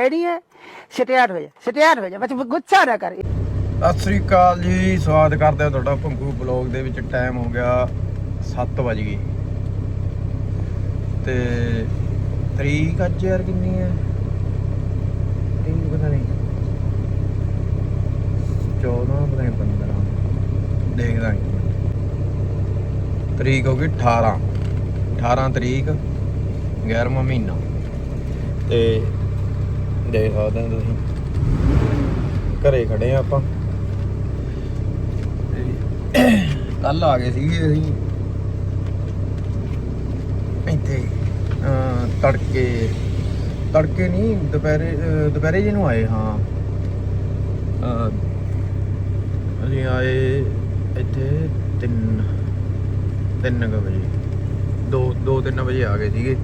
Ready ਹੈ? ਸਟਿਆਰ ਹੋ ਜਾ ਸਟਿਆਰ ਹੋ ਜਾ ਬਸ ਗੁੱਸਾ ਨਾ ਕਰ। ਸਤਿ ਸ੍ਰੀ ਅਕਾਲ ਜੀ, ਸਵਾਗਤ ਕਰਦੇ ਹਾਂ ਤੁਹਾਡਾ ਭੰਗੂ ਬਲੌਗ ਦੇ ਵਿੱਚ। ਟਾਈਮ ਹੋ ਗਿਆ 7 ਵਜ ਗਏ। ਤੇ ਤਰੀਕ ਅੱਜ ਯਾਰ ਕਿੰਨੀ ਹੈ? ਤਰੀਕ ਪਤਾ ਨਹੀਂ। 14 ਪਤਾ ਨਹੀਂ 15 ਦੇਖਦਾ ਇੱਕ ਮਿੰਟ। ਤਰੀਕ ਹੋ ਗਈ 18 18 ਤਰੀਕ 11ਵਾਂ ਮਹੀਨਾ। ਤੇ ਦੇਖ ਸਕਦੇ ਹੋ ਤੁਸੀਂ। ਘਰੇ ਖੜੇ ਆ ਆਪਾਂ। ਕੱਲ ਆ ਗਏ ਸੀਗੇ ਅਸੀਂ। ਇੱਥੇ ਤੜਕੇ। ਤੜਕੇ ਨਹੀਂ ਦੁਪਹਿਰੇ ਅਹ, ਦੁਪਹਿਰੇ ਜੀ ਨੂੰ ਆਏ ਹਾਂ। ਅਸੀਂ ਆਏ ਇੱਥੇ 3 3 ਵਜੇ। 2 2 3 ਵਜੇ ਆ ਗਏ ਸੀਗੇ।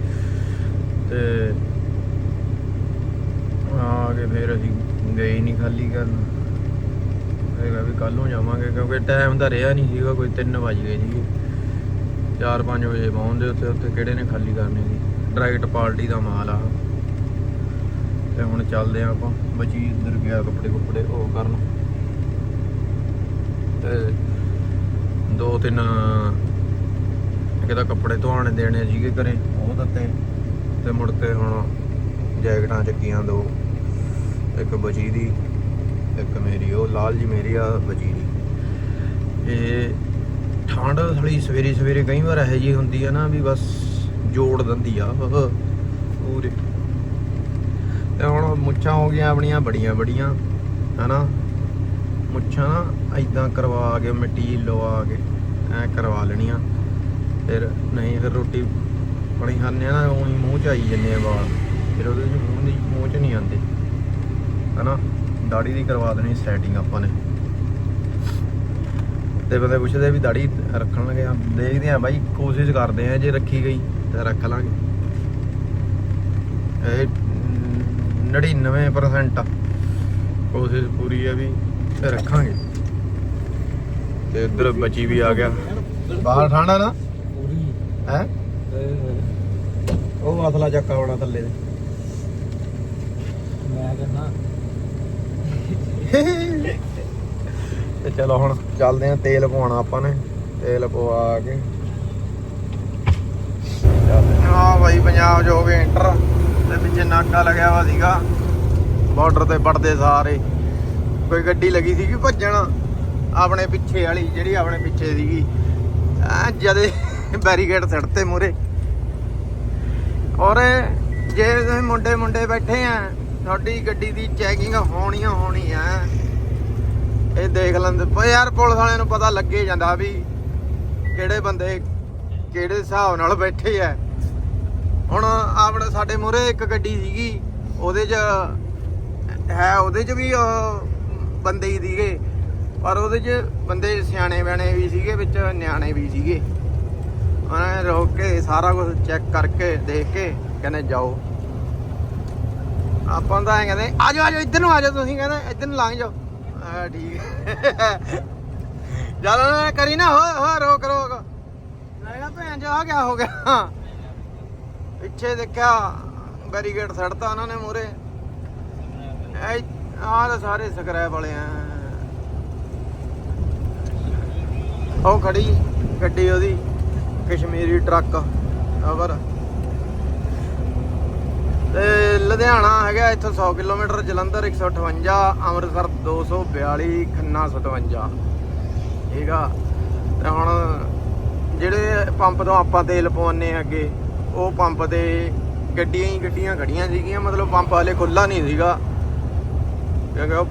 ਤੇ ਆ ਕੇ ਫਿਰ ਅਸੀਂ ਗਏ ਨਹੀਂ ਖਾਲੀ ਕਰਨ। ਹੈਗਾ ਵੀ ਕੱਲ ਨੂੰ ਜਾਵਾਂਗੇ ਕਿਉਂਕਿ ਟਾਈਮ ਤਾਂ ਰਿਹਾ ਨਹੀਂ ਸੀਗਾ ਕੋਈ 3 ਵਜ ਗਏ ਸੀਗੇ। 4-5 ਵਜੇ ਪਹੁੰਚਦੇ ਉੱਥੇ ਉੱਥੇ ਕਿਹੜੇ ਨੇ ਖਾਲੀ ਕਰਨੀ ਸੀ? ਡਰਾਈਟ ਪਾਰਟੀ ਦਾ ਮਾਲ ਆ ਤੇ ਹੁਣ ਚੱਲਦੇ ਆ ਆਪਾਂ ਬਚੀ ਇੱਧਰ ਗਿਆ ਕੱਪੜੇ ਕੁੱਪੜੇ ਉਹ ਕਰਨ। ਤੇ ਦੋ ਤਿੰਨ ਕਿਹਦਾ ਕੱਪੜੇ ਧੋਣੇ ਦੇਣੇ ਸੀਗੇ ਘਰੇ। ਉਹ ਦਿੱਤੇ। ਤੇ ਮੁੜ ਕੇ ਹੁਣ ਜੈਕਟਾਂ ਚੱਕੀਆਂ ਦੋ। ਇੱਕ ਬਚੀ ਦੀ, ਇੱਕ ਮੇਰੀ, ਉਹ ਲਾਲ ਜੀ ਮੇਰੀ ਆ, ਬਚੀ ਦੀ। ਇਹ ਠੰਡ ਥਲੀ ਸਵੇਰੇ ਸਵੇਰੇ ਕਈ ਵਾਰ ਇਹੋ ਜੀ ਹੁੰਦੀ ਆ ਨਾ ਵੀ ਬਸ ਜੋੜ ਦਿੰਦੀ ਆ। ਪੂਰੇ। ਤੇ ਹੁਣ ਮੁੱਛਾਂ ਹੋ ਗਈਆਂ ਆਪਣੀਆਂ, ਬੜੀਆਂ ਬੜੀਆਂ, ਹਨਾ? ਮੁੱਛਾਂ ਨਾ ਐਦਾਂ ਕਰਵਾ ਕੇ, ਮਿੱਟੀ ਲਵਾ ਕੇ, ਐ ਕਰਵਾ ਲੈਣੀਆਂ। ਫਿਰ ਨਹੀਂ, ਫਿਰ ਰੋਟੀ ਪਾਣੀ ਖਾਂਦੇ ਆ ਨਾ ਉਹੀ ਮੂੰਹ ਚ ਆਈ ਜੰਨੇ ਆ ਵਾਲ। ਫਿਰ ਉਹਦੇ ਚ ਮੂੰਹ ਦੀ ਮੂੰਹ ਚ ਨਹੀਂ ਆਉਂਦੇ। ਹਨਾ? ਦਾੜੀ ਦੀ ਕਰਵਾ ਦੇਣੀ ਸੈਟਿੰਗ ਆਪਾਂ ਨੇ। ਤੇ ਬੰਦੇ ਪੁੱਛਦੇ ਵੀ ਦਾੜੀ ਰੱਖਣ ਲੱਗੇ ਆ। ਦੇਖਦੇ ਆ ਬਾਈ ਕੋਸ਼ਿਸ਼ ਕਰਦੇ ਆ ਜੇ ਰੱਖੀ ਗਈ ਤਾਂ ਰੱਖ ਲਾਂਗੇ। ਇਹ 99% ਕੋਸ਼ਿਸ਼ ਪੂਰੀ ਹੈ ਵੀ ਰੱਖਾਂਗੇ। ਤੇ ਇੱਧਰ ਬੱਚੀ ਵੀ ਆ ਗਿਆ। ਬਾਹਰ ਠੰਡਾ ਨਾ? ਹੈ? ਉਹ ਮਸਲਾ ਚੱਕਾ ਹੋਣਾ ਥੱਲੇ। ਦੇ ਮੈਂ ਕਹਿੰਦਾ ਤੇ ਚਲੋ ਹੁਣ ਚੱਲਦੇ ਆ ਤੇਲ ਪਵਾਉਣਾ ਆਪਾਂ ਨੇ, ਤੇਲ ਪਵਾ ਕੇ। ਆ ਭਾਈ ਪੰਜਾਬ ਜੋ ਵੀ ਇੰਟਰ ਤੇ ਪਿੱਛੇ ਨਾਕਾ ਲੱਗਿਆ ਵਾ ਸੀਗਾ। ਬਾਰਡਰ ਤੇ ਪੜਦੇ ਸਾਰੇ। ਕੋਈ ਗੱਡੀ ਲੱਗੀ ਸੀਗੀ ਭੱਜਣ, ਆਪਣੇ ਪਿੱਛੇ ਵਾਲੀ, ਜਿਹੜੀ ਆਪਣੇ ਪਿੱਛੇ ਸੀਗੀ। ਆ ਜਦੇ ਬੈਰੀਕੇਡ ਸੜਤੇ ਮੂਰੇ ਔਰ ਜੇ ਤੁਸੀਂ ਮੁੰਡੇ ਮੁੰਡੇ ਬੈਠੇ ਆ, ਤੁਹਾਡੀ ਗੱਡੀ ਦੀ ਚੈਕਿੰਗ ਹੋਣੀ ਓ ਹੋਣੀ ਆ। ਇਹ ਦੇਖ ਲੈਂਦੇ। ਪਰ ਯਾਰ ਪੁਲਿਸ ਵਾਲਿਆਂ ਨੂੰ ਪਤਾ ਲੱਗੇ ਜਾਂਦਾ ਵੀ ਕਿਹੜੇ ਬੰਦੇ ਕਿਹੜੇ ਹਿਸਾਬ ਨਾਲ ਬੈਠੇ ਆ। ਹੁਣ ਆਪਣੇ ਸਾਡੇ ਮੂਰੇ ਇੱਕ ਗੱਡੀ ਸੀਗੀ, ਉਹਦੇ 'ਚ ਹੈ, ਉਹਦੇ 'ਚ ਵੀ ਬੰਦੇ ਹੀ ਸੀਗੇ। ਪਰ ਉਹਦੇ 'ਚ ਬੰਦੇ ਸਿਆਣੇ ਬਿਆਣੇ ਵੀ ਸੀਗੇ, ਵਿੱਚ ਨਿਆਣੇ ਵੀ ਸੀਗੇ। ਉਹਨਾਂ ਨੇ ਰੋਕ ਕੇ ਸਾਰਾ ਕੁਝ ਚੈੱਕ ਕਰਕੇ ਦੇਖ ਕੇ ਕਹਿੰਦੇ ਜਾਓ। ਆਪਾਂ ਤਾਂ ਐਂ ਕਹਿੰਦੇ, ਆ ਜਾਓ ਆ ਜਾਓ, ਇੱਧਰ ਨੂੰ ਆ ਜਾਓ ਤੁਸੀਂ ਕਹਿੰਦੇ, ਇੱਧਰ ਨੂੰ ਲੰਘ ਜਾਓ। ਆ ਠੀਕ ਜ਼ਿਆਦਾ ਨਾ ਕਰੀ ਨਾ, ਹੋ ਹੋ, ਰੋਕ ਰੋਕ। ਲੈਣਾ ਭੈਣ ਜਾ ਗਿਆ ਹੋ ਗਿਆ? ਪਿੱਛੇ ਦੇਖਿਆ ਬੈਰੀਕੇਡ ਸੜਤਾ ਉਹਨਾਂ ਨੇ ਮੂਰੇ ਆਹ ਤਾਂ ਸਾਰੇ ਸਕ੍ਰੈਪ ਵਾਲੇ ਆ। ਉਹ ਖੜੀ ਗੱਡੀ ਉਹਦੀ, ਕਸ਼ਮੀਰੀ ਟਰੱਕ, ਖਬਰ। ਤੇ ਲੁਧਿਆਣਾ ਹੈਗਾ ਇੱਥੋਂ 100 ਕਿਲੋਮੀਟਰ, ਜਲੰਧਰ 158 ਅੰਮ੍ਰਿਤਸਰ 242 ਖੰਨਾ 57 ਠੀਕ ਆ? ਤੇ ਹੁਣ ਜਿਹੜੇ ਪੰਪ ਤੋਂ ਆਪਾਂ ਤੇਲ ਪਵਾਉਂਦੇ ਆ ਅੱਗੇ ਉਹ ਪੰਪ ਤੇ ਗੱਡੀਆਂ ਹੀ ਗੱਡੀਆਂ ਖੜੀਆਂ ਸੀਗੀਆਂ, ਮਤਲਬ ਪੰਪ ਹਲੇ ਖੁੱਲਾ ਨਹੀਂ ਸੀਗਾ। ਕਿਉਂਕਿ ਉਹ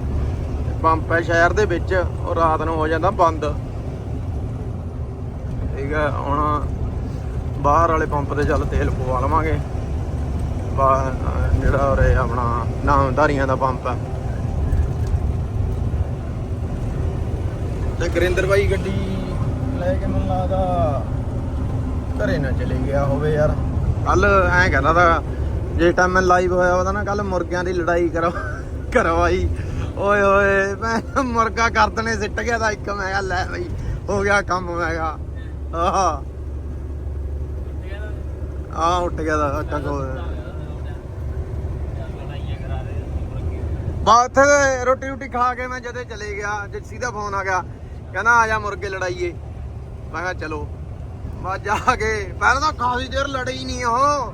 ਪੰਪ ਹੈ ਸ਼ਹਿਰ ਦੇ ਵਿੱਚ, ਉਹ ਰਾਤ ਨੂੰ ਹੋ ਜਾਂਦਾ ਬੰਦ। ਠੀਕ ਹੈ ਹੁਣ ਬਾਹਰ ਵਾਲੇ ਪੰਪ ਤੇ ਚੱਲ ਤੇਲ ਪਵਾ ਲਵਾਂਗੇ। ਜਿਹੜਾ ਉਰੇ ਆਪਣਾ ਨਾਮਧਾਰੀਆਂ ਦਾ ਪੰਪ ਹੈ ਤੇ ਗੁਰਿੰਦਰ ਬਾਈ ਗੱਡੀ ਲੈ ਕੇ ਮੈਨੂੰ ਲੱਗਦਾ ਘਰੇ ਨਾ ਚਲੇ ਗਿਆ ਹੋਵੇ ਯਾਰ। ਕੱਲ ਐਂ ਕਹਿੰਦਾ ਤਾਂ, ਜੇ ਟਾਈਮ ਮੈਂ ਲਾਈਵ ਹੋਇਆ ਉਹਦਾ ਨਾ ਕੱਲ ਮੁਰਗਿਆਂ ਦੀ ਲੜਾਈ ਕਰੋ ਕਰਵਾਈ। ਓਏ ਓਏ ਮੈਂ ਮੁਰਗਾ ਕਰਦਨੇ ਸਿੱਟ ਗਿਆ ਤਾਂ ਇੱਕ, ਮੈਂ ਕਿਹਾ ਲੈ ਬਈ, ਹੋ ਗਿਆ ਕੰਮ, ਮੈਂ ਕਿਹਾ। ਆਹ। ਆ ਉੱਠ ਗਿਆ ਦਾ ਕੰਗੋ ਲੜਾਈਆਂ ਕਰਾ ਦੇ ਬਾ, ਉੱਥੇ ਰੋਟੀ ਰੋਟੀ ਖਾ ਕੇ ਮੈਂ ਜਦੇ ਚਲੇ ਗਿਆ ਜੱਸੀ ਦਾ ਫੋਨ ਆ ਗਿਆ, ਕਹਿੰਦਾ ਆ ਜਾ ਮੁਰਗੇ ਲੜਾਈਏ। ਮੈਂ ਕਿਹਾ ਚਲੋ। ਮੈਂ ਜਾ ਕੇ, ਪਹਿਲਾਂ ਤਾਂ ਖਾਸੀ ਦੇਰ ਲੜੀ ਨਹੀਂ ਉਹ।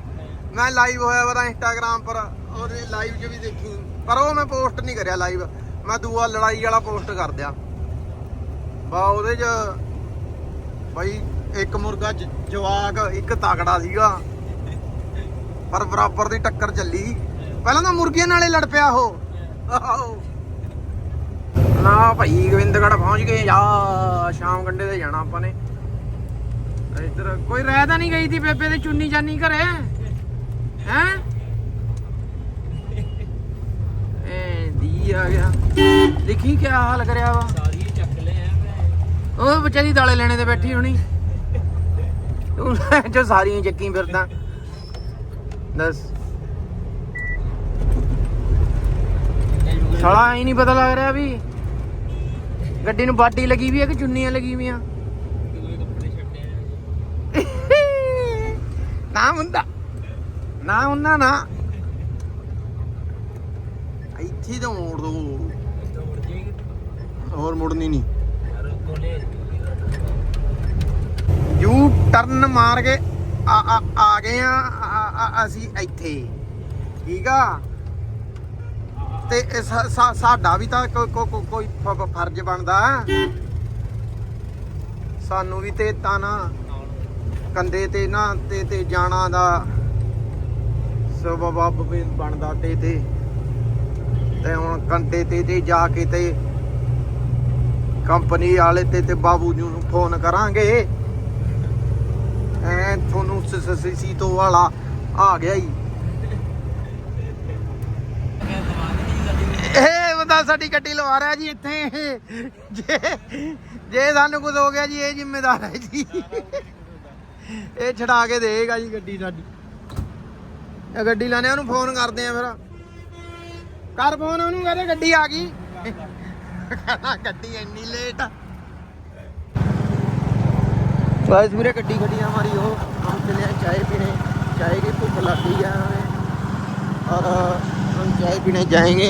ਮੈਂ ਲਾਈਵ ਹੋਇਆ ਵਾ ਇੰਸਟਾਗ੍ਰਾਮ ਪਰ, ਉਹਦੇ ਲਾਈਵ 'ਚ ਵੀ ਦੇਖੀ। ਪਰ ਉਹ ਮੈਂ ਪੋਸਟ ਨਹੀਂ ਕਰਿਆ ਲਾਈਵ ਮੈਂ ਦੂਆ ਲੜਾਈ ਵਾਲਾ ਪੋਸਟ ਕਰ ਦਿਆ। ਬਾ, ਉਹਦੇ 'ਚ ਬਾਈ ਇੱਕ ਮੁਰਗਾ ਜਵਾਕ, ਇੱਕ ਤਾਕੜਾ ਸੀਗਾ। ਪਰ ਬਰਾਬਰ ਦੀ ਟੱਕਰ ਚੱਲੀ। ਪਹਿਲਾਂ ਤਾਂ ਮੁਰਗੀਆਂ ਨਾਲੇ ਲੜ ਪਿਆ ਉਹ। ਨਾ ਭਾਈ ਗੋਬਿੰਦਗੜ੍ਹ ਪਹੁੰਚ ਗਏ ਆ ਸ਼ਾਮ ਕੰਡੇ ਤੇ ਜਾਣਾ ਆਪਾਂ ਨੇ। ਇੱਧਰ ਕੋਈ ਰਹਿ ਤਾਂ ਨਹੀਂ ਗਈ ਤੀ ਬੇਬੇ ਦੀ ਚੁੰਨੀ ਜਾਨੀ ਘਰੇ? ਹੈ? ਐ ਦੀ ਆ ਗਿਆ। ਦੇਖੀ ਕੀ ਹਾਲ ਕਰਿਆ ਵਾ। ਸਾਰੀ ਚੱਕ ਮੈਂ ਉਹ ਵਿਚਾਰੀ ਦਾਲੇ ਲੈਣੇ ਤੇ ਬੈਠੀ ਹੋਣੀ। ਤੂੰ ਜੋ ਸਾਰੀਆਂ ਚੱਕੀ ਫਿਰਦਾ। ਦੱਸ। ਸਾਲਾ ਹੀ ਨਹੀਂ ਪਤਾ ਲੱਗ ਰਿਹਾ ਵੀ ਗੱਡੀ ਨੂੰ ਬਾਡੀ ਲੱਗੀ ਵੀ ਹੈ ਕਿ ਚੁੰਨੀਆਂ ਲੱਗੀ ਵੀਆਂ? ਨਾ ਹੁੰਦਾ। ਨਾ ਹੁੰਦਾ ਨਾ। ਇੱਥੇ ਤਾਂ ਮੋੜ ਦੋ। ਹੋਰ ਮੁੜਨੀ ਨਹੀਂ। ਯੂ ਟਰਨ ਮਾਰ ਕੇ ਆ ਆ ਆ ਗਏ ਆ- ਅਸੀਂ ਇੱਥੇ। ਠੀਕ ਆ? ਤੇ ਇਹ ਸਾ- ਸਾ- ਸਾਡਾ ਵੀ ਤਾਂ ਕੋ- ਕੋ- ਕੋ- ਕੋਈ ਫ- ਫ- ਫਰਜ਼ ਬਣਦਾ। ਸਾਨੂੰ ਵੀ ਤੇ ਤਾਂ ਨਾ ਕੰਦੇ ਤੇ ਨਾ ਤੇ ਤੇ ਜਾਣਾ ਦਾ ਸਬਬ ਵੀ ਬਣਦਾ ਤੇ ਤੇ। ਤੇ ਹੁਣ ਕੰਦੇ ਤੇ ਤੇ ਜਾ ਕੇ ਤੇ ਕੰਪਨੀ ਵਾਲੇ ਤੇ ਤੇ ਬਾਬੂ ਜੀ ਨੂੰ ਫੋਨ ਕਰਾਂਗੇ। ਐ ਤੁਹਾਨੂੰ ਸੀ ਵਾਲਾ ਆ ਗਿਆ ਹੀ ਇਹ ਬੰਦਾ ਸਾਡੀ ਗੱਡੀ ਲਵਾ ਰਿਹਾ ਜੀ ਇੱਥੇ ਜੇ ਜੇ ਸਾਨੂੰ ਕੁਝ ਹੋ ਗਿਆ ਜੀ ਇਹ ਜ਼ਿੰਮੇਦਾਰ ਹੈ ਜੀ ਇਹ ਛਡਾ ਕੇ ਦੇਗਾ ਜੀ ਗੱਡੀ ਸਾਡੀ ਇਹ ਗੱਡੀ ਲਾਣੇ ਉਹਨੂੰ ਫੋਨ ਕਰਦੇ ਆ ਫਿਰ ਕਰ ਫੋਨ ਉਹਨੂੰ ਕਹਿੰਦੇ ਗੱਡੀ ਆ ਗਈ ਕਹਿੰਦਾ ਗੱਡੀ ਇੰਨੀ ਲੇਟ गाइस मेरे गड्डी खड़ी है हमारी हो हम चले हैं चाय पीने चाय की भूख लग गई है हमें और हम चाय पीने जाएंगे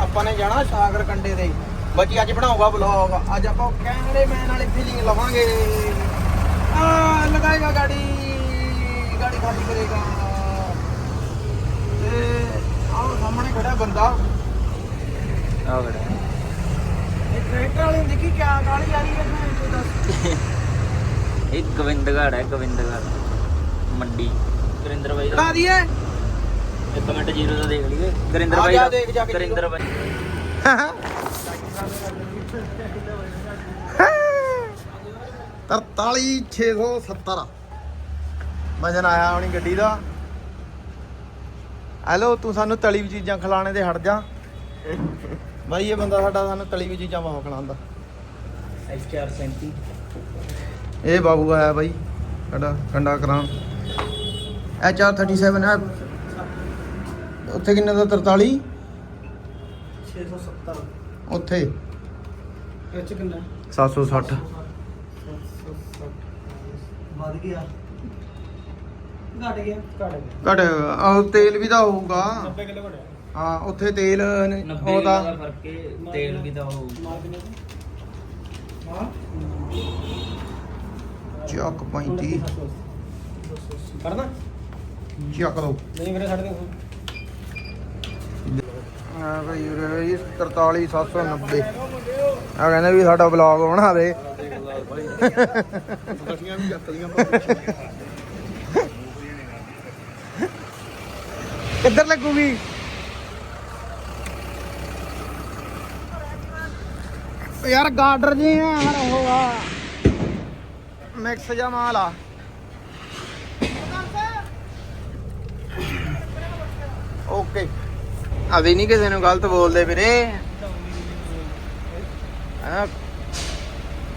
ਆਪਾਂ ਨੇ ਜਾਣਾ ਸਾਗਰ ਕੰਡੇ ਦੇ ਬਾਕੀ ਅੱਜ ਬਣਾਊਗਾ ਵਲੌਗ ਅੱਜ ਆਪਾਂ ਕੈਮਰੇ ਮੈਨ ਵਾਲੀ ਫੀਲਿੰਗ ਲਵਾਂਗੇ। ਆ ਲਗਾਏਗਾ ਗਾੜੀ। ਗਾੜੀ ਖਾਲੀ ਕਰੇਗਾ। ਤੇ ਆਹ ਸਾਹਮਣੇ ਖੜਾ ਬੰਦਾ। ਆ ਬੜਾ ਇਹ ਟਰੈਕਟਰ ਵਾਲੀ ਦੇਖੀ ਕਿਆ ਗਾਲੀ ਆ ਰਹੀ ਹੈ ਤੂੰ ਦੱਸ। ਇੱਕ ਗੋਬਿੰਦਗੜ ਹੈ ਗੋਬਿੰਦਗੜ ਮੰਡੀ। ਗੁਰਿੰਦਰ ਬਾਈ ਦਾ ਲਾ ਦਈਏ। ਇੱਕ ਮਿੰਟ ਜੀਰੋ ਦਾ ਦੇਖ ਲਈਏ। ਗੁਰਿੰਦਰ ਆ ਬਾਈ ਜਾ ਦਾ ਦੇਖ ਜਾ ਕੇ ਗੁਰਿੰਦਰ ਬਾਈ। ਤਰਤਾਲੀ 670 ਵਜਨ ਆਇਆ ਆਪਣੀ ਗੱਡੀ ਦਾ। ਹੈਲੋ ਤੂੰ ਸਾਨੂੰ ਤਲੀ ਵੀ ਚੀਜ਼ਾਂ ਖਿਲਾਣੇ ਤੇ ਹਟ ਜਾ। ਬਾਈ ਇਹ ਬੰਦਾ ਸਾਡਾ ਸਾਨੂੰ ਤਲੀ ਵੀ ਚੀਜ਼ਾਂ ਬਹੁਤ ਖਿਲਾਉਂਦਾ। ਐਸ 437 ਇਹ ਬਾਬੂ ਆਇਆ ਬਾਈ ਸਾਡਾ ਕੰਡਾ ਕਰਾਂ ਐਚ ਆਰ 37 ਹੈ। ਉੱਥੇ ਕਿੰਨੇ ਦਾ? 43 670 ਉੱਥੇ। ਇਹ ਚ ਕਿੰਨਾ? 760 ਵੱਧ ਗਿਆ। ਘਟ ਗਿਆ ਘਟ ਗਿਆ। ਘਟ ਆਹ ਤੇਲ ਵੀ ਤਾਂ ਹੋਊਗਾ। 90 ਕਿਲੋ ਘਟਿਆ ਹਾਂ ਉੱਥੇ ਤੇਲ ਨ- 90 ਉਹਦਾ ਦਾ ਫ਼ਰਕ ਹੈ ਤੇਲ ਵੀ ਤਾਂ ਉਹ ਮਾਰ ਕਿੰਨੇ ਹਾਂ। ਚੱਕ 35 ਕਰਨਾ ਚੱਕ ਦੋ। ਨਹੀਂ ਮੇਰੇ ਛੱਡ ਦੇ ਆ ਭਾਈ ਉਰੇ ਜੀ 43790 ਆ ਕਹਿੰਦੇ ਵੀ ਸਾਡਾ ਬਲੌਗ ਬਣਾ ਦੇ। ਗੱਡੀਆਂ ਵੀ ਜੱਤਲੀਆਂ ਕਿੱਧਰ ਲੱਗੂਗੀ? ਯਾਰ ਗਾਰਡਰ ਜੀ ਆ ਹਰ ਉਹ ਆ। ਮਿਕਸ ਜਾ ਮਾਲ ਆ। ਓਕੇ। ਅਸੀਂ ਨਹੀਂ ਕਿਸੇ ਨੂੰ ਗਲਤ ਬੋਲਦੇ ਵੀਰੇ। ਆ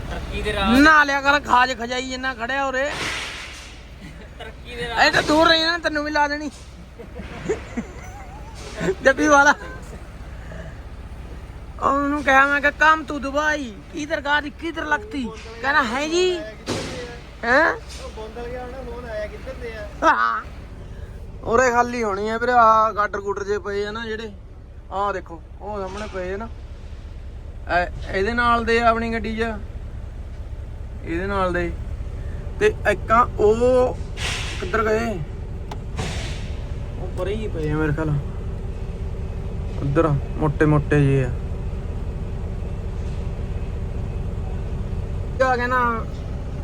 ਤਰੱਕੀ ਦੇ ਰਾਹ ਨਾ ਲਿਆ ਕਰ ਖਾਜ ਖਜਾਈ ਜਿੰਨਾ ਖੜਿਆ ਉਰੇ। ਤਰੱਕੀ ਦੇ ਰਾਹ ਐ ਤਾਂ ਦੂਰ ਰਹੀ ਨਾ ਤੈਨੂੰ ਵੀ ਲਾ ਦੇਣੀ। ਜੱਬੀ ਵਾਲਾ। ਉਹਨੂੰ ਕਿਹਾ ਮੈਂ ਕਿ ਕੰਮ ਤੂੰ ਦੁਬਈ ਇਧਰ ਗਾੜੀ ਕਿਧਰ ਲੱਗਤੀ? ਕਹਿੰਦਾ ਹੈ ਜੀ। ਹੈ? ਬੋਂਦਲ ਗਿਆ ਉਹਨੇ ਫੋਨ ਆਇਆ ਕਿੱਧਰ ਤੇ ਆ? ਹਾਂ। ਉਰੇ ਖਾਲੀ ਹੋਣੀ ਆ ਵੀਰੇ ਆ ਗਾਡਰ ਗੂਡਰ ਜੇ ਪਏ ਆ ਨਾ ਜਿਹੜੇ, ਆਹ ਦੇਖੋ, ਉਹ ਸਾਹਮਣੇ ਪਏ ਆ ਨਾ। ਇਹਦੇ ਨਾਲ ਦੇ ਆਪਣੀ ਗੱਡੀ 'ਚ। ਇਹਦੇ ਨਾਲ ਦੇ। ਤੇ ਇੱਕਾਂ ਉਹ ਕਿੱਧਰ ਗਏ? ਉਹ ਪਰੇ ਹੀ ਪਏ ਆ ਮੇਰੇ ਖਿਆਲ। ਉਧਰ ਮੋٹے ਮੋٹے ਜੇ ਆ। ਆ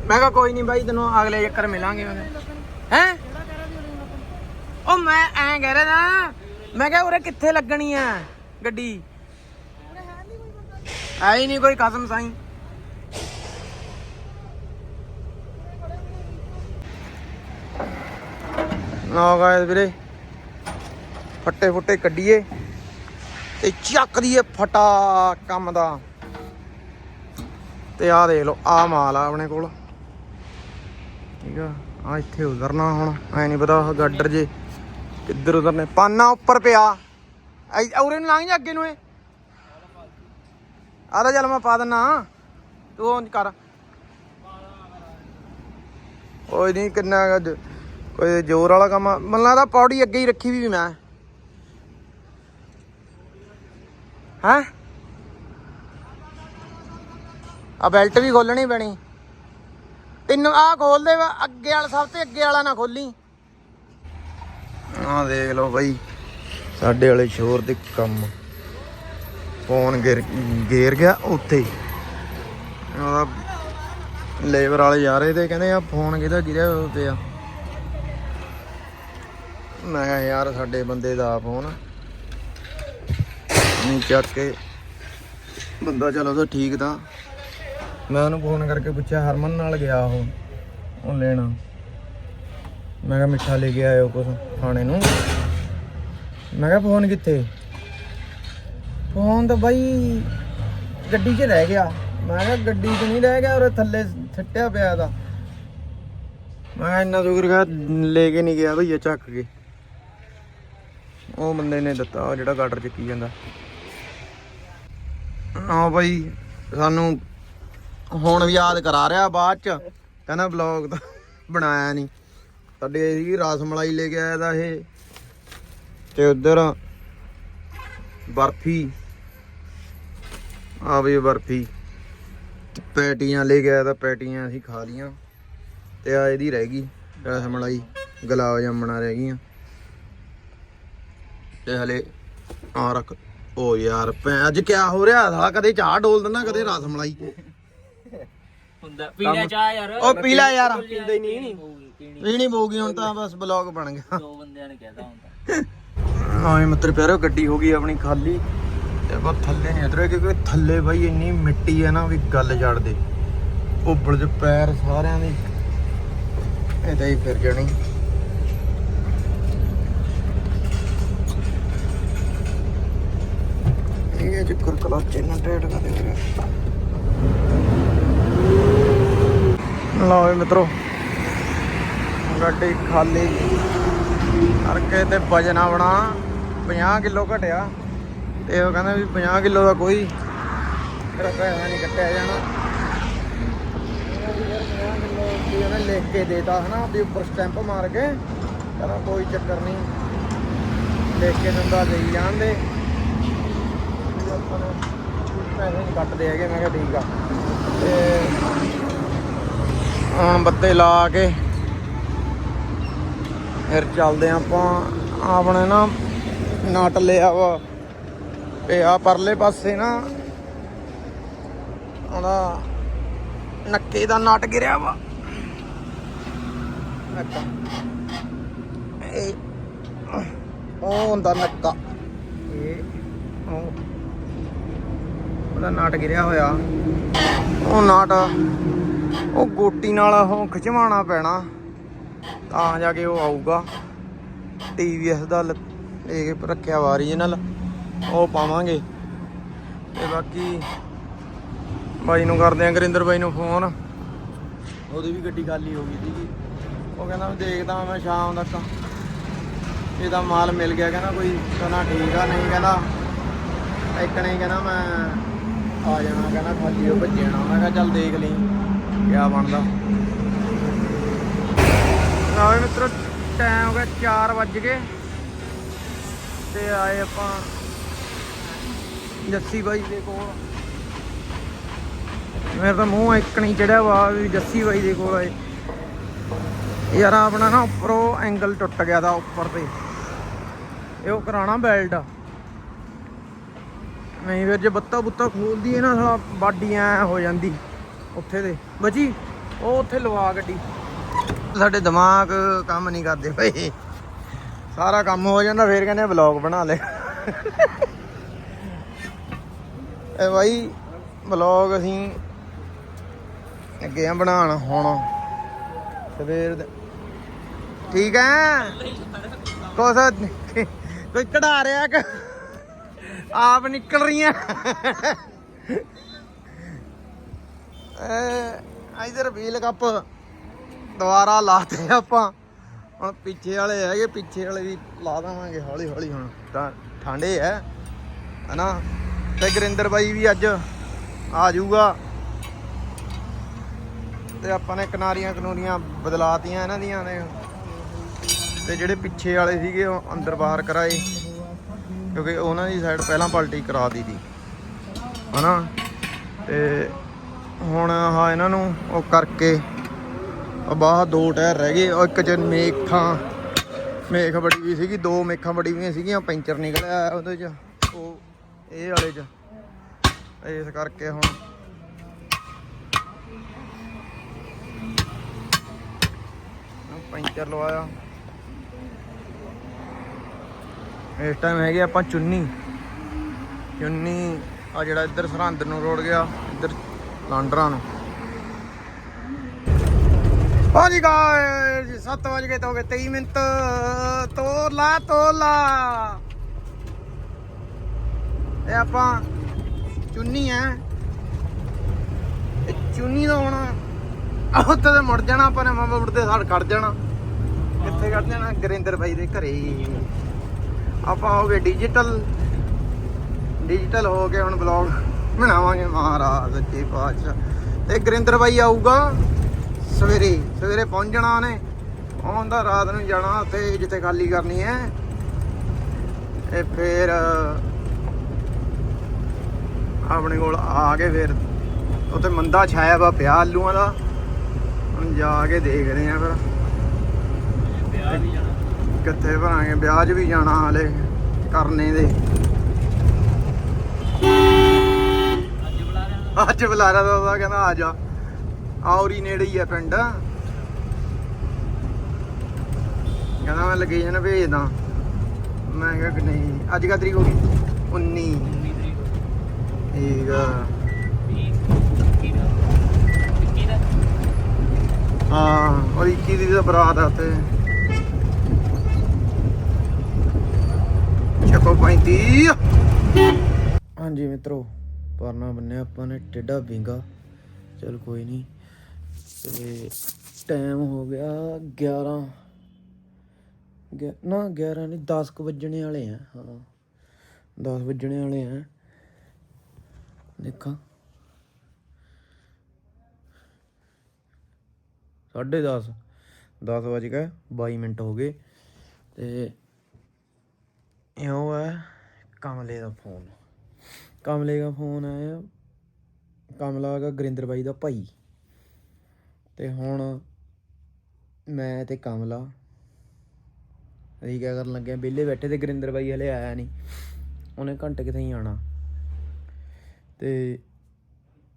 ਮੈਂ ਕਿਹਾ ਕੋਈ ਨਹੀਂ ਬਾਈ, ਤੈਨੂੰ ਅਗਲੇ ਚੱਕਰ ਮਿਲਾਂਗੇ। ਹੈ? ਉਹ ਮੈਂ ਐਂ ਕਹਿ ਰਿਹਾ ਨਾ, ਮੈਂ ਕਿਹਾ ਉਰੇ ਕਿੱਥੇ ਲੱਗਣੀ ਆ ਗੱਡੀ? ਆਈ ਨਹੀਂ ਕੋਈ ਕਸਮ ਸਾਈ। ਨਾ ਗਾਇਸ ਵੀਰੇ, ਫੱਟੇ ਫੁੱਟੇ ਕੱਢੀਏ ਤੇ ਚੱਕ ਦਈਏ ਫਟਾ ਕੰਮ ਦਾ। ਤੇ ਆਹ ਦੇਖ ਲਓ ਆ ਮਾਲ ਆ ਆਪਣੇ ਕੋਲ। ਠੀਕ ਆ ਆ ਇੱਥੇ ਉਤਰਨਾ ਹੁਣ, ਐ ਨਹੀਂ ਪਤਾ ਗਾਡਰ ਜੇ ਕਿੱਧਰ ਉਤਰਨੇ ਪਾਨਾ ਉੱਪਰ ਪਿਆ। ਐ ਉਰੇ ਨੂੰ ਲੰਘ ਜਾ ਅੱਗੇ ਨੂੰ ਏ ਆ ਚੱਲ ਮੈਂ ਪਾ ਦਿੰਨਾ। ਤੂੰ ਉਹ ਕਰ। ਕੋਈ ਨਹੀਂ ਕਿੰਨਾ ਕੁ ਜ- ਕੋਈ ਜ਼ੋਰ ਵਾਲਾ ਕੰਮ ਆ। ਲੱਗਦਾ ਪੌੜੀ ਅੱਗੇ ਹੀ ਰੱਖੀ ਵੀ ਮੈਂ। ਹੈਂ? ਆ ਬੈਲਟ ਵੀ ਖੋਲਣੀ ਪੈਣੀ। ਤਿੰਨ ਆ ਖੋਲ ਦੇ ਵਾ, ਅੱਗੇ ਵਾਲਾ ਸਭ ਤੇ ਅੱਗੇ ਵਾਲਾ ਨਾ ਖੋਲੀ। ਆ ਦੇਖ ਲਓ ਬਾਈ। ਸਾਡੇ ਵਾਲੇ ਸ਼ੋਰ ਦੇ ਕੰਮ। ਫੋਨ ਗਿਰ ਗੇਰ ਗਿਆ ਉੱਥੇ। ਉਹਦਾ ਲੇਬਰ ਵਾਲੇ ਜਾ ਰਹੇ ਤੇ ਕਹਿੰਦੇ ਆ ਫੋਨ ਕਿਹਦਾ ਗਿਰਿਆ ਹੋਇਆ ਪਿਆ ਮੈਂ ਕਿਹਾ ਯਾਰ ਸਾਡੇ ਬੰਦੇ ਦਾ ਫੋਨ। ਨਹੀਂ ਚੱਕ ਕੇ ਬੰਦਾ ਚਲੋ ਤਾਂ ਠੀਕ ਤਾਂ। ਮੈਂ ਉਹਨੂੰ ਫੋਨ ਕਰਕੇ ਪੁੱਛਿਆ, ਹਰਮਨ ਨਾਲ ਗਿਆ ਉਹ। ਉਹ ਲੈਣਾ। ਮੈਂ ਕਿਹਾ ਮਿੱਠਾ ਲੈ ਕੇ ਆਇਓ ਕੁਛ। ਖਾਣੇ ਨੂੰ। ਮੈਂ ਕਿਹਾ ਫੋਨ ਕਿੱਥੇ? ਫੋਨ ਤਾਂ ਬਾਈ ਗੱਡੀ 'ਚ ਰਹਿ ਗਿਆ। ਮੈਂ ਕਿਹਾ ਗੱਡੀ 'ਚ ਨਹੀਂ ਰਹਿ ਗਿਆ ਉਹ ਥੱਲੇ ਛੱਟਿਆ ਪਿਆ ਦਾ ਮੈਂ ਕਿਹਾ ਇੰਨਾ ਸ਼ੁਕਰ ਕਰ, ਲੈ ਕੇ ਨਹੀਂ ਗਿਆ ਭਈਆ ਚੱਕ ਕੇ। ਉਹ ਬੰਦੇ ਨੇ ਦਿੱਤਾ, ਉਹ ਜਿਹੜਾ ਗਾਡਰ ਚੱਕੀ ਜਾਂਦਾ। ਹਾਂ ਬਾਈ, ਸਾਨੂੰ ਹੁਣ ਵੀ ਯਾਦ ਕਰਾ ਰਿਹਾ ਬਾਅਦ ਚ। ਕਹਿੰਦਾ ਬਲੌਗ ਤਾਂ ਬਣਾਇਆ ਨਹੀਂ। ਸਾਡੇ ਸੀ ਰਸ ਮਲਾਈ ਲੈ ਕੇ ਆਇਆ ਦਾ ਇਹ। ਤੇ ਉਧਰ ਬਰਫੀ। ਆ ਵੀ ਬਰਫੀ। ਪੈਟੀਆਂ ਲੈ ਕੇ ਆਇਆ ਤਾਂ ਪੈਟੀਆਂ ਅਸੀਂ ਖਾ ਲੀਆਂ ਤੇ ਆ ਇਹਦੀ ਰਹਿ ਗਈ ਰਸ ਮਲਾਈ, ਗੁਲਾਬ ਜਾਮਣਾ ਰਹਿ ਗਈਆਂ। ਤੇ ਹਲੇ ਆ ਰੱਖ ਓ ਯਾਰ ਭੈਣ, ਅੱਜ ਕਿਆ ਹੋ ਰਿਹਾ? ਸਾਲਾ ਕਦੇ ਚਾਹ ਡੋਲ ਦਿੰਦਾ, ਕਦੇ ਰਸ ਮਲਾਈ। ਹੁੰਦਾ। ਪੀਣਾ ਚਾਹ ਯਾਰ। ਉਹ ਪੀ ਲੈ ਯਾਰ। ਪੀਂਦਾ ਹੀ ਨਹੀਂ। ਪੀਣੀ ਪੀਣੀ। ਪਊਗੀ ਹੁਣ ਤਾਂ ਬਸ ਬਲੌਗ ਬਣ ਗਿਆ। ਦੋ ਬੰਦਿਆਂ ਨੇ ਕਹਿਦਾ ਹੁੰਦਾ ਹਾਂ ਮਿੱਤਰ ਪਿਆਰੋ ਗੱਡੀ ਹੋ ਗਈ ਆਪਣੀ ਖਾਲੀ। ਤੇ ਆਪਾਂ ਥੱਲੇ ਨਹੀਂ ਉਤਰੇ ਕਿਉਂਕਿ ਥੱਲੇ ਬਾਈ ਇੰਨੀ ਮਿੱਟੀ ਹੈ ਨਾ ਵੀ ਗੱਲ ਛੱਡ ਦੇ ਉੱਬਲ ਦੇ ਪੈਰ ਸਾਰਿਆਂ ਦੇ। ਏਦਾਂ ਹੀ ਫਿਰ ਜਾਣੀ। ਇਹ ਚੱਕਰ ਕਲਚ ਇਹਨਾਂ ਟਾਈਟ ਕਰ ਦੇ ਵੀਰੇ ਲਓ ਵੀ ਮਿੱਤਰੋ, ਗੱਡੀ ਖਾਲੀ। ਕਰਕੇ ਤੇ ਵਜਨਾ ਆਪਣਾ 50 ਕਿਲੋ ਘਟਿਆ ਤੇ ਉਹ ਕਹਿੰਦਾ ਵੀ 50 ਕਿਲੋ ਦਾ ਕੋਈ ਤੇਰਾ ਪੈਸਾ ਨਹੀਂ ਕੱਟਿਆ ਜਾਣਾ। ਵੀ ਉਹਨੇ ਲਿਖ ਕੇ ਦੇਤਾ ਹਨਾ ਵੀ ਉੱਪਰ ਸਟੈਂਪ ਮਾਰ ਕੇ, ਕਹਿੰਦਾ ਕੋਈ ਚੱਕਰ ਨਹੀਂ। ਲਿਖ ਕੇ ਦਿੰਦਾ ਦੇਈ ਜਾਣ ਦੇ ਪੈਸੇ ਨਹੀਂ ਕੱਟਦੇ ਹੈਗੇ, ਮੈਂ ਕਿਹਾ ਠੀਕ ਆ। ਤੇ ਹੁਣ ਬੱਤੇ ਲਾ ਕੇ। ਫਿਰ ਚੱਲਦੇ ਆਂ ਆਪਾਂ ਆਪਣੇ ਨਾ ਨਟ ਲਿਆ ਵਾ। ਤੇ ਆ ਪਰਲੇ ਪਾਸੇ ਨਾ ਉਹਦਾ ਨੱਕੇ ਦਾ ਨਟ ਗਿਰਿਆ ਵਾ। ਨੱਕਾ। ਇਹ ਉਹ ਹੁੰਦਾ ਨੱਕਾ। ਇਹ ਉਹ ਉਹਦਾ ਨਟ ਗਿਰਿਆ ਹੋਇਆ। ਉਹ ਨਟ ਉਹ ਗੋਟੀ ਨਾਲ ਉਹ ਖਿਚਵਾਉਣਾ ਪੈਣਾ। ਤਾਂ ਜਾ ਕੇ ਉਹ ਆਊਗਾ। TVS ਦਾ ਲ- ਇਹ ਰੱਖਿਆ ਵਾ ਓਰੀਜਨਲ ਉਹ ਪਾਵਾਂਗੇ। ਤੇ ਬਾਕੀ ਬਾਈ ਨੂੰ ਕਰਦੇ ਆ ਗੁਰਿੰਦਰ ਬਾਈ ਨੂੰ ਫੋਨ। ਉਹਦੀ ਵੀ ਗੱਡੀ ਖਾਲੀ ਹੋ ਗਈ ਸੀਗੀ ਉਹ ਕਹਿੰਦਾ ਵੀ ਦੇਖਦਾ ਮੈਂ ਸ਼ਾਮ ਤੱਕ। ਇਹਦਾ ਮਾਲ ਮਿਲ ਗਿਆ ਕਹਿੰਦਾ ਕੋਈ ਕਹਿੰਦਾ ਠੀਕ ਆ ਨਹੀਂ ਕਹਿੰਦਾ। ਇੱਕ ਨੇ ਕਹਿੰਦਾ ਮੈਂ ਆ ਜਾਣਾ, ਕਹਿੰਦਾ ਖਾਲੀ ਹੋ ਭੱਜਣਾ ਮੈਂ ਕਿਹਾ ਚੱਲ ਦੇਖ ਲਈ, ਕਿਆ ਬਣਦਾ। ਆਵੇ ਮਿੱਤਰੋ ਟਾਈਮ ਹੋ ਗਿਆ 4 ਵੱਜ ਗਏ। ਤੇ ਆਏ ਆਪਾਂ ਜੱਸੀ ਬਾਈ ਦੇ ਕੋਲ। ਮੇਰੇ ਤਾਂ ਮੂੰਹ ਇੱਕ ਨਹੀਂ ਚੜਿਆ ਵਾ, ਵੀ ਜੱਸੀ ਬਾਈ ਦੇ ਕੋਲ ਆਏ। ਯਾਰ ਆਪਣਾ ਨਾ ਉੱਪਰੋਂ ਐਂਗਲ ਟੁੱਟ ਗਿਆ ਦਾ, ਉੱਪਰ ਤੇ। ਇਹ ਉਹ ਕਰਾਣਾ ਬੈਲਟ ਨਹੀਂ ਫਿਰ ਜੇ ਬੱਤਾ ਬੁੱਤਾ ਖੋਲਦੀ ਹੈ ਨਾ, ਸਾਲਾ ਬਾਡੀ ਐ ਹੋ ਜਾਂਦੀ। ਉੱਥੇ ਦੇ ਬਚੀ, ਉਹ ਉੱਥੇ ਲਵਾ ਗੱਡੀ। ਸਾਡੇ ਦਿਮਾਗ ਕੰਮ ਨਹੀਂ ਕਰਦੇ ਭਾਈ। ਸਾਰਾ ਕੰਮ ਹੋ ਜਾਂਦਾ, ਫੇਰ ਕਹਿੰਦੇ ਵਲੌਗ ਬਣਾ ਲੈ। ਇਹ ਭਾਈ ਵਲੌਗ ਅਸੀਂ ਅੱਗੇ ਆ ਬਣਾਉਣ, ਹੁਣ। ਸਵੇਰ ਦੇ। ਠੀਕ ਹੈ ਕੋਸ ਕੋਈ ਕਢਾ ਰਿਹਾ ਕਿ? ਆਪ ਨਿਕਲ ਰਹੀਆਂ। ਇਹ ਇਧਰ ਵੀਲ ਕੱਪ ਦੁਬਾਰਾ ਲਾਤੇ ਆਪਾਂ। ਹੁਣ ਪਿੱਛੇ ਵਾਲੇ ਹੈਗੇ, ਪਿੱਛੇ ਵਾਲੇ ਵੀ ਲਾ ਦੇਵਾਂਗੇ ਹੌਲੀ ਹੌਲੀ ਹੁਣ। ਤਾਂ ਠੰਡੇ ਹੈ ਹਨਾ? ਤੇ ਗੁਰਿੰਦਰ ਬਾਈ ਵੀ ਅੱਜ ਆ ਜਾਊਗਾ। ਤੇ ਆਪਾਂ ਨੇ ਕਿਨਾਰੀਆਂ ਕਨੂਰੀਆਂ ਬਦਲਾਤੀਆਂ ਇਹਨਾਂ ਦੀਆਂ ਨੇ। ਤੇ ਜਿਹੜੇ ਪਿੱਛੇ ਵਾਲੇ ਸੀਗੇ, ਉਹ ਅੰਦਰ ਬਾਹਰ ਕਰਾਏ। ਕਿਉਂਕਿ ਉਹਨਾਂ ਦੀ ਸਾਈਡ ਪਹਿਲਾਂ ਪਲਟੀ ਕਰਾ ਦੀ ਸੀ। ਹਨਾ? ਤੇ ਹੁਣ ਆਹ ਇਹਨਾਂ ਨੂੰ ਉਹ ਕਰਕੇ ਆ ਬਾਹ ਦੋ ਟਾਇਰ ਰਹਿ ਗਏ। ਉਹ ਇੱਕ ਚ ਮੇਖਾਂ, ਮੇਖ ਬੜੀ ਵੀ ਸੀਗੀ, ਦੋ ਮੇਖਾਂ ਬੜੀ ਵੀਆਂ ਸੀਗੀਆਂ, ਪੈਂਚਰ ਨਿਕਲਿਆ ਉਹਦੇ ਚ, ਉਹ ਇਹ ਵਾਲੇ ਚ। ਇਸ ਕਰਕੇ ਹੁਣ ਉਹ ਪੈਂਚਰ ਲਵਾਇਆ। ਇਸ ਟਾਈਮ ਹੈਗੇ ਆਪਾਂ ਚੁੰਨੀ। ਚੁੰਨੀ ਆ ਜਿਹੜਾ ਇੱਧਰ ਸਰਹੰਦ ਨੂੰ ਰੋੜ ਗਿਆ, ਇੱਧਰ ਲਾਂਡਰਾ ਨੂੰ। ਹਾਂਜੀ ਗਾਇਸ 7 ਵਜ ਗਏ ਗਏ 23 ਮਿੰਟ। ਤੋਲਾ ਤੋਲਾ। ਇਹ ਆਪਾਂ ਚੁੰਨੀ ਐ ਚੁੰਨੀ ਦਾ ਹੁਣ ਉੱਥੇ ਤੇ ਮੁੜ ਜਾਣਾ, ਆਪਾਂ ਨੇ ਮਾਮਾ ਮੁੜਦੇ ਸਾਡ ਕੱਢ ਜਾਣਾ। ਕਿੱਥੇ ਕੱਢ ਜਾਣਾ? ਗਰਿੰਦਰ ਬਾਈ ਦੇ ਘਰੇ। ਆਪਾਂ ਹੋ ਗਏ ਡਿਜੀਟਲ ਡਿਜੀਟਲ ਹੋ ਕੇ ਹੁਣ ਬਲੌਗ ਬਣਾਵਾਂਗੇ ਮਹਾਰਾਜ ਸੱਚੇ ਪਾਤਸ਼ਾਹ। ਤੇ ਗੁਰਿੰਦਰ ਬਾਈ ਆਊਗਾ ਸਵੇਰੇ। ਸਵੇਰੇ ਪਹੁੰਚਣਾ ਉਹਨੇ। ਆਉਂਦਾ ਰਾਤ ਨੂੰ ਜਾਣਾ ਉੱਥੇ, ਜਿੱਥੇ ਖਾਲੀ ਕਰਨੀ ਹੈ। ਤੇ ਫਿਰ, ਆਪਣੇ ਕੋਲ ਆ ਕੇ ਫਿਰ ਉੱਥੇ ਮੰਦਾ ਛਾਇਆ ਵਾ ਪਿਆ ਆਲੂਆਂ ਦਾ। ਹੁਣ ਜਾ ਕੇ ਦੇਖਦੇ ਆ ਫਿਰ। ਵਿਆਹ ਵੀ ਜਾਣਾ। ਕਿੱਥੇ ਭਰਾਂਗੇ, ਵਿਆਹ 'ਚ ਵੀ ਜਾਣਾ ਹਾਲੇ ਕਰਨੇ ਦੇ। ਅੱਜ ਬੁਲਾਰਾ ਦਾ ਉਹਦਾ ਕਹਿੰਦਾ ਆ ਜਾ। ਆਉਰੀ ਨੇੜੇ ਹੀ ਆ ਪਿੰਡ। ਕਹਿੰਦਾ ਮੈਂ ਲੋਕੇਸ਼ਨ ਭੇਜਦਾ। ਮੈਂ ਕਿਹਾ ਕਿ ਨਹੀਂ, ਅੱਜ ਕਾ ਤਰੀਕ ਹੋ ਗਈ? 19 ਠੀਕ ਆ। ਹਾਂ, ਉਹ 21 ਦੀ ਤਾਂ ਬਰਾਤ ਆ ਤੇ ਚੱਕੋ 35 ਹਾਂਜੀ ਮਿੱਤਰੋ, ਪਰਨਾ ਬੰਨਿਆ ਆਪਾਂ ਨੇ ਟੇਡਾ ਵਿੰਗਾ। ਚਲ ਕੋਈ ਨਹੀਂ ਤੇ ਟਾਈਮ ਹੋ ਗਿਆ 11 ਨਾ 11 ਨਹੀਂ 10 ਕੁ ਵੱਜਣੇ ਵਾਲੇ ਆ, ਹਾਂ। 10 ਵੱਜਣੇ ਵਾਲੇ ਆ। ਦੇਖਾਂ। ਸਾਢੇ 10 10 ਵਜ ਗਏ 22 ਮਿੰਟ ਹੋ ਗਏ। ਤੇ ਇਹ ਉਹ ਹੈ, ਕਮਲੇ ਦਾ ਫੋਨ। ਕਮਲੇ ਦਾ ਫੋਨ ਆਇਆ ਕਮਲਾ ਦਾ ਗੁਰਿੰਦਰ ਬਾਈ ਦਾ ਭਾਈ। ਤੇ ਹੁਣ ਮੈਂ ਤੇ ਕਮਲਾ, ਅਸੀਂ ਕਿਆ ਕਰਨ ਲੱਗੇ ਵਿਹਲੇ ਬੈਠੇ ਤੇ ਗਰਿੰਦਰ ਬਾਈ ਹਲੇ ਆਇਆ ਨਹੀਂ। ਉਹਨੇ ਘੰਟੇ ਕਿਥੇ ਹੀ ਆਣਾ ਤੇ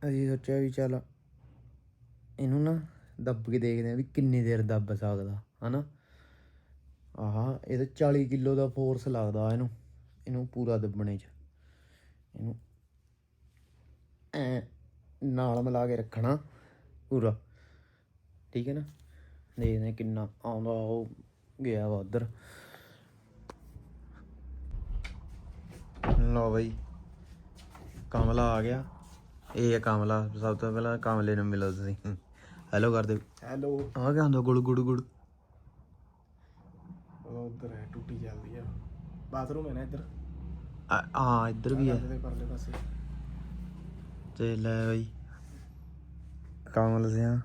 ਅਸੀਂ ਸੋਚਿਆ ਵੀ ਚੱਲ ਇਹਨੂੰ ਨਾ ਦੱਬ ਕੇ ਦੇਖਦੇ ਆ ਵੀ ਕਿੰਨੀ ਦੇਰ ਦੱਬ ਸਕਦਾ, ਹਨਾ? ਆਹਾ ਇਹਦਾ 40 ਕਿਲੋ ਦਾ ਫੋਰਸ ਲੱਗਦਾ ਇਹਨੂੰ। ਇਹਨੂੰ ਪੂਰਾ ਦੱਬਣੇ 'ਚ। ਇਹਨੂੰ ਐ ਨਾਲ ਮਿਲਾ ਕੇ ਰੱਖਣਾ ਪੂਰਾ। ਠੀਕ ਹੈ ਨਾ? ਦੇਖਦੇ ਕਿੰਨਾ ਆਉਂਦਾ ਉਹ ਗਿਆ ਵਾ ਉਧਰ। ਲਓ ਬਈ ਕਮਲਾ ਆ ਗਿਆ। ਇਹ ਹੈ ਕਮਲਾ। ਸਭ ਤੋਂ ਪਹਿਲਾਂ ਕਮਲੇ ਨੂੰ ਮਿਲੋ ਤੁਸੀਂ। ਹੈਲੋ ਕਰ ਦਿਓ। ਹੈਲੋ ਆ ਗਿਆ ਹੁੰਦਾ? ਗੁੜ ਗੁੜ ਗੁੜ। ਉਧਰ ਹੈ ਟੁੱਟੀ ਚੱਲਦੀ ਆ। ਬਾਥਰੂਮ ਹੈ ਨਾ ਇੱਧਰ? ਆ ਹਾਂ, ਇੱਧਰ ਵੀ ਹੈ। ਇਹਦੇ ਪਰਲੇ ਪਾਸੇ। ਤੇ ਲੈ ਬਈ ਕਮਲ ਸਿਆ।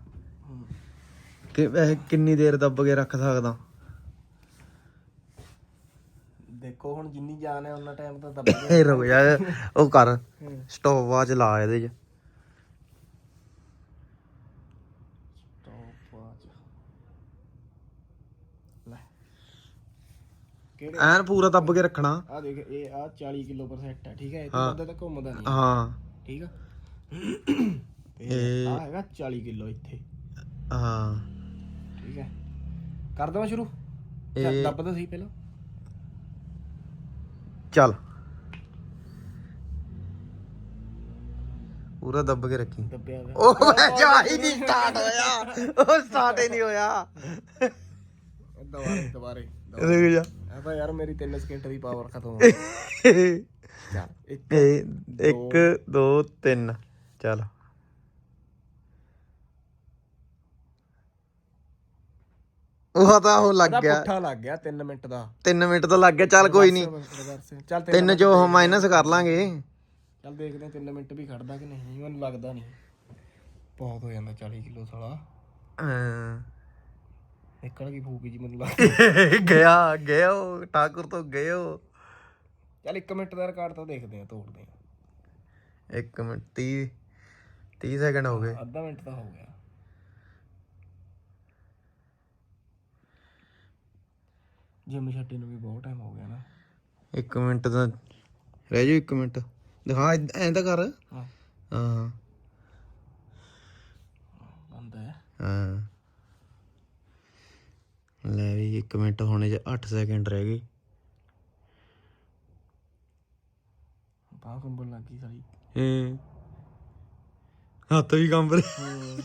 ਕਿ ਵੈਸੇ ਕਿੰਨੀ ਦੇਰ ਦੱਬ ਕੇ ਰੱਖ ਸਕਦਾ? ਦੇਖੋ ਹੁਣ ਜਿੰਨੀ ਜਾਨ ਹੈ ਉਹਨਾਂ ਟਾਈਮ ਤਾਂ ਦੱਬ ਇਹ ਰੁਕ ਜਾ ਉਹ ਕਰ। ਸਟਾਪ ਵਾਚ ਲਾ ਇਹਦੇ ਚ ਟੌਪ ਵਾਚ ਲੈ ਕਿਹੜੇ ਐਨ ਪੂਰਾ ਦੱਬ ਕੇ ਰੱਖਣਾ। ਆ ਦੇਖ ਇਹ ਆ 40 ਕਿਲੋ ਪਰ ਸੈੱਟ ਹੈ ਠੀਕ ਹੈ? ਇਹ। ਤਾਂ ਤਾਂ ਘੁੰਮਦਾ ਨਹੀਂ। ਹਾਂ। ਠੀਕ ਆ? ਇਹ- ਆ ਹੈਗਾ 40 ਕਿਲੋ ਇੱਥੇ। ਹਾਂ। ਠੀਕ ਹੈ? ਕਰ ਦਵਾਂ ਸ਼ੁਰੂ? ਇਹ- ਤਾਂ ਸਹੀ ਪਹਿਲਾਂ। ਚੱਲ। ਪੂਰਾ ਦੱਬ ਕੇ ਰੱਖੀ। ਦੱਬਿਆ ਹੋਇਆ। ਉਹ ਮੈਂ ਜਾ ਹੀ ਨਹੀਂ ਸਟਾਰਟ ਹੋਇਆ। ਉਹ ਸਟਾਰਟ ਹੀ ਨਹੀਂ ਹੋਇਆ। ਦੁਬਾਰੇ ਦੁਬਾਰੇ। ਰੁਕ ਜਾ। ਆ ਤਾਂ ਯਾਰ ਮੇਰੀ 3 ਸਕਿੰਟ ਦੀ ਪਾਵਰ ਖਤਮ ਹੋ ਗਈ ਚੱਲ ਇੱਕ ਇਹ 1 2 3 ਚੱਲ ਉਹ ਤਾਂ ਉਹ ਲੱਗ ਗਿਆ ਪੁੱਠਾ ਲੱਗ ਗਿਆ 3 ਮਿੰਟ ਦਾ 3 ਮਿੰਟ ਤਾਂ ਲੱਗ ਗਿਆ ਚੱਲ ਕੋਈ ਨਹੀਂ ਚੱਲ ਤਿੰਨ ਤਿੰਨ ਜੋ ਮਾਈਨਸ ਕਰ ਲਾਂਗੇ ਚੱਲ ਦੇਖਦੇ ਹਾਂ 3 ਮਿੰਟ ਵੀ ਖੜਦਾ ਕਿ ਨਹੀਂ ਮੈਨੂੰ ਲੱਗਦਾ ਨਹੀਂ ਬਹੁਤ ਹੋ ਜਾਂਦਾ 40 ਕਿਲੋ ਸਾਲਾ ਹਾਂ। ਨਿਕਲ ਗਈ ਫੂਕ ਜੀ ਮੈਨੂੰ ਲੱਗਦਾ। ਗਿਆ ਗਿਆ ਉਹ ਠਾਕੁਰ ਤੋਂ ਗਏ ਉਹ। ਚੱਲ 1 ਮਿੰਟ ਦਾ ਰਿਕਾਰਡ ਤਾਂ ਦੇਖਦੇ ਹਾਂ ਤੋੜਦੇ ਹਾਂ 1 ਮਿੰਟ 30 30 ਸੈਕਿੰਡ ਹੋ ਗਏ। ਅੱਧਾ ਮਿੰਟ ਤਾਂ ਹੋ ਗਿਆ। ਜਿਮ ਛੱਡੀ ਨੂੰ ਵੀ ਬਹੁਤ ਟਾਈਮ ਹੋ ਗਿਆ ਨਾ। 1 ਮਿੰਟ ਤਾਂ ਰਹਿ ਜਾ 1 ਮਿੰਟ। ਦਿਖਾ ਐਂ- ਐਂ ਤਾਂ ਕਰ। ਹਾਂ। ਹਾਂ ਬੰਦ ਹੈ। ਹਾਂ। ਲੈ ਵੀ 1 ਮਿੰਟ ਹੋਣੇ ਚ 8 ਸੈਕਿੰਡ ਰਹਿ ਗਏ। ਬਾਹ ਕੰਬਲ ਲੱਗ ਸਾਲੀ। ਹੂੰ। ਹੱਥ ਵੀ ਕੰਬ ਰਹੇ।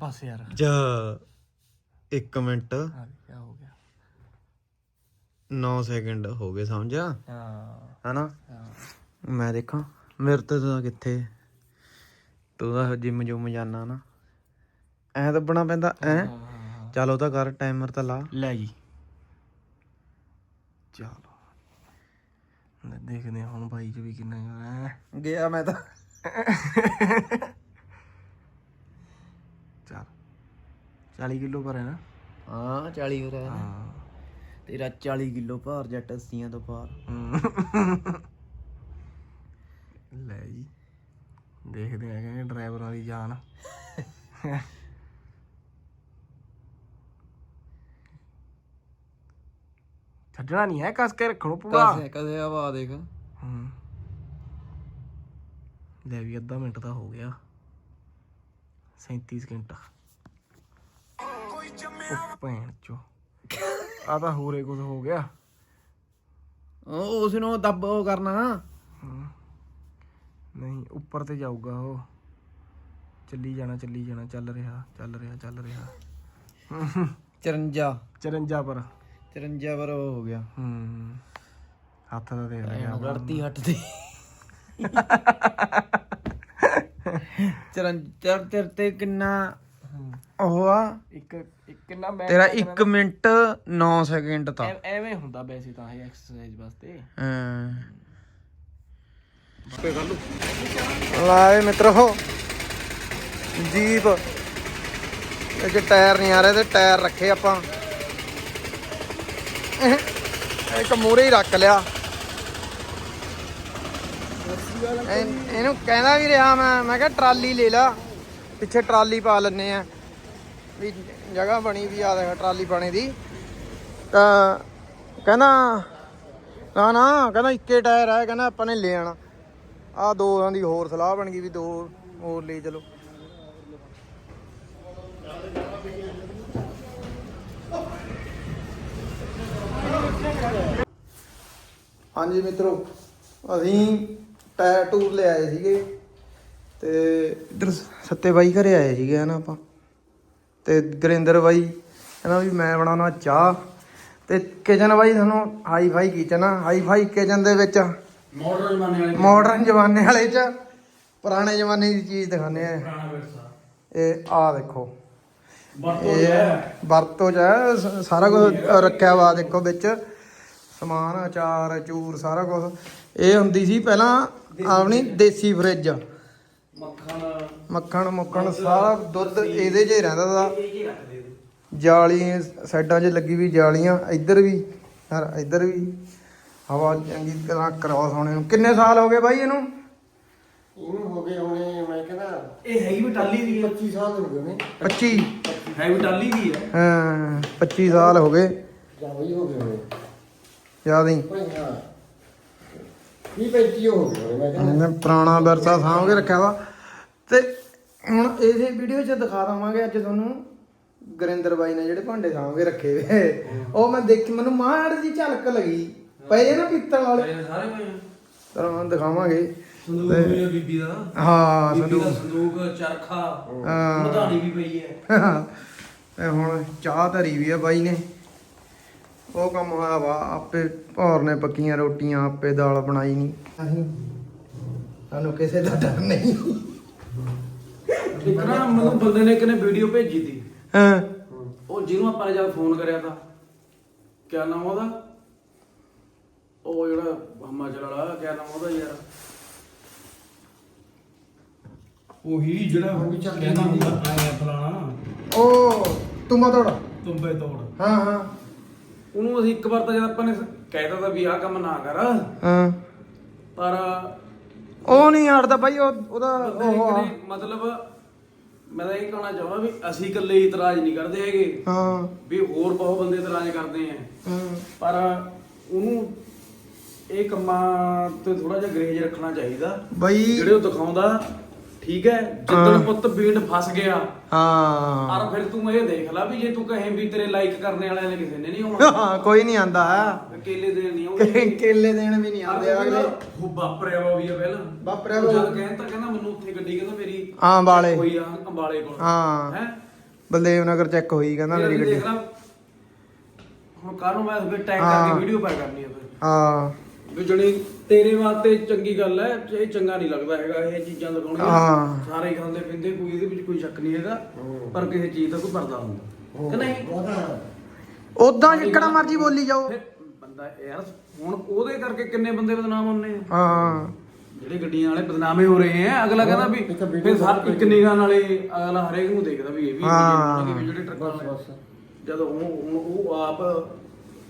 ਬਸ ਯਾਰ। ਜਾ 1 ਮਿੰਟ। ਆ ਕੀ ਹੋ ਗਿਆ। 9 ਸੈਕਿੰਡ ਹੋ ਗਏ ਸਮਝਿਆ? ਹਾਂ। ਹਨਾ? ਹਾਂ। ਮੈਂ ਦੇਖਾਂ ਮੇਰੇ ਤੇ ਤਾਂ ਕਿੱਥੇ? ਤੂੰ ਤਾਂ ਜਿਮ ਜੁਮ ਜਾਣਾ ਨਾ। ਐ ਦੱਬਣਾ ਪੈਂਦਾ ਐ। ਚੱਲ ਉਹ ਤਾਂ ਕਰ ਟਾਈਮਰ ਤਾਂ ਲਾ। ਲੈ ਜੀ। ਚਲੋ। ਲੈ ਦੇਖਦੇ ਹਾਂ ਹੁਣ ਬਾਈ ਚ ਵੀ ਕਿੰਨਾ ਹੈ। ਗਿਆ ਮੈਂ ਤਾਂ। ਚਲ। 40 ਕਿਲੋ ਪਰ ਹੈ ਨਾ? ਹਾਂ 40 ਹੋ। ਰਿਹਾ ਹਾਂ। ਤੇਰਾ 40 ਕਿਲੋ ਭਾਰ ਜੱਟ 80 ਤੋਂ ਪਾਰ ਲੈ ਜੀ। ਦੇਖਦੇ ਆ ਕਿ ਡਰਾਈਵਰਾਂ ਦੀ ਜਾਨ। ਛੱਡਣਾ ਨਹੀਂ ਹੈ ਕਸ ਕੇ ਰੱਖਣੋ ਪੂਰਾ ਕਦੇ ਕਦੇ ਹਵਾ ਦੇਖ। ਹੂੰ। ਲੈ ਵੀ ਅੱਧਾ ਮਿੰਟ ਤਾਂ ਹੋ ਗਿਆ। 37 ਸਕਿੰਟ। ਉਹ ਭੈਣ ਚੋ। ਆ ਤਾਂ ਹੋਰੇ ਕੁਝ ਹੋ ਗਿਆ। ਉਹ ਉਸ ਨੂੰ ਦੱਬ ਉਹ ਕਰਨਾ। ਹਮ। ਨਹੀਂ ਉੱਪਰ ਤੇ ਜਾਊਗਾ ਉਹ। ਚੱਲੀ ਜਾਣਾ ਚੱਲੀ ਜਾਣਾ ਚੱਲ ਰਿਹਾ ਚੱਲ ਰਿਹਾ ਚੱਲ ਰਿਹਾ। 54 54 ਪਰ। 54 ਪਰ ਉਹ ਹੋ ਗਿਆ। ਹੂੰ ਹੱਥ ਦਾ ਦੇਖ ਲਿਆ ਲੜਤੀ ਹੱਟ ਤੇ 54 ਤੇਰੇ ਤੇ ਕਿੰਨਾ ਉਹ ਆ? ਇੱਕ ਇੱਕ ਕਿੰਨਾ ਮੈਂ ਤੇਰਾ 1 ਮਿੰਟ 9 ਸੈਕਿੰਡ ਤਾਂ। ਐ- ਐਵੇਂ ਹੁੰਦਾ ਵੈਸੇ ਤਾਂ ਇਹ ਐਕਸਰਸਾਈਜ਼ ਵਾਸਤੇ। ਹਾਂ। ਕੋਈ ਗੱਲ ਲਾਏ ਮਿੱਤਰੋ। ਜੀਪ ਇਹ ਚ ਟਾਇਰ ਨਹੀਂ ਆ ਰਹੇ ਤੇ ਟਾਇਰ ਰੱਖੇ ਆਪਾਂ। ਇੱਕ ਮੂਰੇ ਹੀ ਰੱਖ ਲਿਆ। ਇਹ- ਇਹਨੂੰ ਕਹਿੰਦਾ ਵੀ ਰਿਹਾ ਮੈਂ ਮੈਂ ਕਿਹਾ ਟਰਾਲੀ ਲੈ ਲਾ। ਪਿੱਛੇ ਟਰਾਲੀ ਪਾ ਲੈਨੇ ਆ। ਵੀ ਜਗ੍ਹਾ ਬਣੀ ਵੀ ਆ, ਦੇਖ ਟਰਾਲੀ ਪਾਣੇ ਦੀ। ਤਾਂ ਕਹਿੰਦਾ, ਨਾ ਨਾ, ਕਹਿੰਦਾ ਇੱਕੇ ਟਾਇਰ ਆ ਕਹਿੰਦਾ ਆਪਾਂ ਨੇ ਲੈ ਆਣਾ ਆ ਦੋਆਂ ਦੀ ਹੋਰ ਸਲਾਹ ਬਣ ਗਈ ਵੀ ਦੋ ਹੋਰ ਲੈ ਚਲੋ। ਹਾਂਜੀ ਮਿੱਤਰੋ ਅਸੀਂ ਟਾਇਰ ਟੂਰ ਲੈ ਆਏ ਸੀਗੇ ਤੇ ਇੱਧਰ ਸੱਤੇ ਬਾਈ ਘਰੇ ਆਏ ਸੀਗੇ ਹਨਾ ਆਪਾਂ। ਤੇ ਗੁਰਿੰਦਰ ਬਾਈ ਕਹਿੰਦਾ ਵੀ ਮੈਂ ਬਣਾਉਣਾ ਚਾਹ ਤੇ ਕਿਚਨ ਬਾਈ ਤੁਹਾਨੂੰ ਹਾਈ ਫਾਈ ਕਿਚਨ ਆ ਹਾਈ ਫਾਈ ਕਿਚਨ ਦੇ ਵਿੱਚ ਮਾਡਰਨ ਜ਼ਮਾਨੇ ਵਾਲੇ ਮਾਡਰਨ ਜ਼ਮਾਨੇ ਵਾਲੇ ਚ ਪੁਰਾਣੇ ਜ਼ਮਾਨੇ ਦੀ ਚੀਜ਼ ਦਿਖਾਉਂਦੇ ਆ। ਪੁਰਾਣਾ ਵਿਰਸਾ ਇਹ ਆ ਦੇਖੋ। ਵਰਤੋਂ ਇਹ ਵਰਤੋਂ ਚ ਸਾਰਾ ਕੁਝ ਰੱਖਿਆ ਵਾ ਦੇਖੋ ਵਿੱਚ। ਸਮਾਨ ਅਚਾਰ ਚੂਰ ਸਾਰਾ ਕੁਝ ਇਹ ਹੁੰਦੀ ਸੀ ਪਹਿਲਾਂ ਆਪਣੀ ਦੇਸੀ ਫਰਿੱਜ। ਮੱਖਣ। ਮੱਖਣ ਮੁੱਖਣ ਸਾਰਾ ਦੁੱਧ ਇਹਦੇ 'ਚ ਹੀ ਰਹਿੰਦਾ ਰੱਖਦੇ ਜਾਲੀ ਸਾਈਡਾਂ 'ਚ ਲੱਗੀ ਵੀ ਜਾਲੀਆਂ ਇੱਧਰ ਵੀ ਯਾਰ ਇੱਧਰ ਵੀ। ਹਵਾ ਚੰਗੀ ਤਰ੍ਹਾਂ ਕ੍ਰਾਸ ਹੋਣੇ ਨੂੰ। ਕਿੰਨੇ ਸਾਲ ਹੋ ਗਏ ਬਾਈ ਇਹਨੂੰ? ਇਹਨੂੰ ਹੋ ਗਏ ਹੋਣੇ ਮੈਂ ਕਹਿੰਦਾ ਇਹ ਹੈਗੀ ਵੀ ਟਾਲੀ ਦੀ। ਹੈ 25 ਸਾਲ ਹੋ ਗਏ ਨੇ। 25 ਹੈ ਵੀ ਟਾਲੀ ਦੀ ਹੈ। ਹਾਂ 25 ਸਾਲ ਹੋ ਗਏ। ਜਾਂ ਵੀ ਹੋ ਗਏ ਹੋਣੇ। ਯਾਦ ਹੀ 20 25 ਹੋ ਹੋਣੇ ਮੈਂ ਕਹਿੰਦਾ ਇਹਨੇ ਪੁਰਾਣਾ ਵਿਰਸਾ ਸਾਂਭ ਕੇ ਰੱਖਿਆ ਵਾ। ਤੇ ਹੁਣ ਇਸੇ ਵੀਡੀਓ 'ਚ ਦਿਖਾ ਦਵਾਂਗੇ ਅੱਜ ਤੁਹਾਨੂੰ ਗੁਰਿੰਦਰ ਬਾਈ ਨੇ ਜਿਹੜੇ ਭਾਂਡੇ ਸਾਂਭ ਕੇ ਰੱਖੇ ਵੇ। ਉਹ ਮੈਂ ਦੇਖ ਮੈਨੂੰ ਮਾੜ ਜੀ ਝਲਕ ਲੱਗੀ। ਪਏ ਨਾ ਪਿੱਤਲ ਵਾਲੇ। ਸਾਰੇ ਪਏ ਤਾਂ ਦਿਖਾਵਾਂਗੇ। ਸੰਦੂਕ ਵੀ ਬੀਬੀ ਦਾ। ਹਾਂ ਬੀਬੀ ਦਾ ਸੰਦੂਕ। ਸੰਦੂਕ ਚਰਖਾ ਹਾਂ। ਮਧਾਣੀ ਵੀ ਪਈ ਹੈ। ਤੇ ਹੁਣ ਚਾਹ ਧਰੀ ਵੀ ਆ ਬਾਈ ਨੇ। ਉਹ ਕੰਮ ਹੋਇਆ ਵਾ ਆਪੇ ਭੌਰ ਨੇ ਪੱਕੀਆਂ ਰੋਟੀਆਂ ਆਪੇ ਦਾਲ ਬਣਾਈ ਨਹੀਂ ਅਸੀਂ ਸਾਨੂੰ ਕਿਸੇ ਦਾ ਡਰ ਨਹੀਂ। ਇੱਕ ਨਾ ਮੈਨੂੰ ਬੰਦੇ ਨੇ ਕਿਨੇ ਵੀਡੀਓ ਭੇਜੀ ਤੀ। ਹਾਂ। ਉਹ ਜਿਹਨੂੰ ਆਪਾਂ ਨੇ ਜਦ ਫੋਨ ਕਰਿਆ ਤਾਂ। ਕਿਆ ਨਾਮ ਉਹਦਾ? ਉਹ ਜਿਹੜਾ ਹਿਮਾਚਲ ਵਾਲਾ ਕਿਆ ਨਾਮ ਉਹਦਾ ਯਾਰ? ਉਹੀ ਜਿਹੜਾ ਕਹਿੰਦਾ ਹੁੰਦਾ ਆਇਆ ਫਲਾਣਾ। ਉਹ ਤੁਮਾ ਤੋੜਾ। ਤੁੰਬੇ ਤੋੜ। ਹਾਂ ਹਾਂ। ਉਹਨੂੰ ਅਸੀਂ ਇੱਕ ਵਾਰ ਤਾਂ ਜਦ ਆਪਾਂ ਨੇ ਕਹਿਤਾ ਤਾਂ ਵੀ ਆਹ ਕੰਮ ਨਾ ਕਰ। ਹਾਂ। ਪਰ ਉਹ ਨਹੀਂ ਹਟਦਾ ਬਾਈ ਉਹ ਉਹਦਾ ਉਹ ਆ। ਮਤਲਬ ਮੈਂ ਤਾਂ ਇਹ ਕਹਿਣਾ ਚਾਹੁੰਦਾ ਵੀ ਅਸੀਂ ਇਕੱਲੇ ਇਤਰਾਜ਼ ਨਹੀਂ ਕਰਦੇ ਹੈਗੇ। ਹਾਂ। ਵੀ ਹੋਰ ਬਹੁਤ ਬੰਦੇ ਇਤਰਾਜ਼ ਕਰਦੇ ਆ। ਹਾਂ। ਪਰ ਉਹਨੂੰ ਇਹ ਕੰਮਾਂ ਤੇ ਥੋੜਾ ਜਿਹਾ ਗਰੇਜ ਰੱਖਣਾ ਚਾਹੀਦਾ। ਬਾਈ ਜਿਹੜੇ ਉਹ ਦਿਖਾਉਂਦਾ ਠੀਕ ਹੈ? ਜਿੱਦਣ ਪੁੱਤ ਬੀਂਡ ਫਸ ਗਿਆ ਹਾਂ। ਔਰ ਫਿਰ ਤੂੰ ਇਹ ਦੇਖ ਲੈ ਵੀ ਜੇ ਤੂੰ ਕਹੇ ਵੀ ਤੇਰੇ ਲਾਈਕ ਕਰਨੇ ਵਾਲਿਆਂ ਨੇ ਕਿਸੇ ਨੇ ਨਹੀਂ ਆਉਣਾ। ਹਾਂ ਕੋਈ ਨਹੀਂ ਆਂਦਾ। ਅਕੇਲੇ ਦੇ ਨਹੀਂ ਆਉਣੇ ਕੇਲੇ ਦੇਣ ਵੀ ਨਹੀਂ ਆਉਂਦੇ ਅਗਲੇ। ਉਹ ਬਾਪਰਿਆ ਵਾ ਵੀ ਆ ਪਹਿਲਾਂ। ਵਾਪਰਿਆ ਵਾ। ਜਦ ਕਹਿੰਦਾ ਕਹਿੰਦਾ ਮੈਨੂੰ ਉੱਥੇ ਗੱਡੀ ਕਹਿੰਦਾ ਮੇਰੀ ਹਾਂ ਵਾਲੇ ਕੋਈ ਆ ਅੰਬਾਲੇ ਕੋਲ। ਹਾਂ। ਹੈ? ਬਲਦੇਵ ਨਗਰ ਚੈੱਕ ਹੋਈ ਕਹਿੰਦਾ ਮੇਰੀ ਗੱਡੀ। ਹੁਣ ਕੱਲ ਨੂੰ ਮੈਂ ਫਿਰ ਟੈਗ। ਕਰਕੇ ਵੀਡੀਓ ਪਾ ਕਰਨੀ ਆ ਫਿਰ। ਹਾਂ। ਵੀ ਜਣੀ ਤੇਰੇ ਵਾਸਤੇ ਚੰਗੀ ਗੱਲ ਹੈ ਇਹ ਚੰਗਾ ਨਹੀਂ ਲੱਗਦਾ ਹੈਗਾ ਇਹ ਚੀਜ਼ਾਂ ਦਿਖਾਉਣੀਆਂ ਹਾਂ। ਸਾਰੇ ਹੀ ਖਾਂਦੇ ਪੀਂਦੇ ਕੋਈ ਇਹਦੇ ਵਿੱਚ ਕੋਈ ਸ਼ੱਕ ਨਹੀਂ ਹੈਗਾ ਪਰ ਕਿਸੇ ਚੀਜ਼ ਦਾ ਕੋਈ ਪਰਦਾ ਹੁੰਦਾ। ਕਿ ਨਹੀਂ? ਉਦਾਂ ਜਿੱਕੜਾ ਮਰਜ਼ੀ ਬੋਲੀ ਜਾਓ। ਫਿਰ ਬੰਦਾ ਯਾਰ ਹੁਣ ਉਹਦੇ ਕਰਕੇ ਕਿੰਨੇ ਬੰਦੇ ਬਦਨਾਮ ਹੁੰਨੇ ਆ। ਹਾਂ। ਜਿਹੜੇ ਗੱਡੀਆਂ ਵਾਲੇ ਬਦਨਾਮੇ ਹੋ ਰਹੇ ਆ ਅਗਲਾ ਕਹਿੰਦਾ ਵੀ ਇੱਕ video ਫਿਰ ਸਾਰ ਇੱਕ ਨਿਗਾਹ ਨਾਲੇ ਅਗਲਾ ਹਰੇਕ ਨੂੰ ਦੇਖਦਾ ਵੀ ਇਹ ਵੀ ਜਿਹੜੇ ਟਰੱਕਾਂ ਵਾਲੇ ਜਦੋਂ ਉਹ ਹੁਣ ਉਹ ਆਪ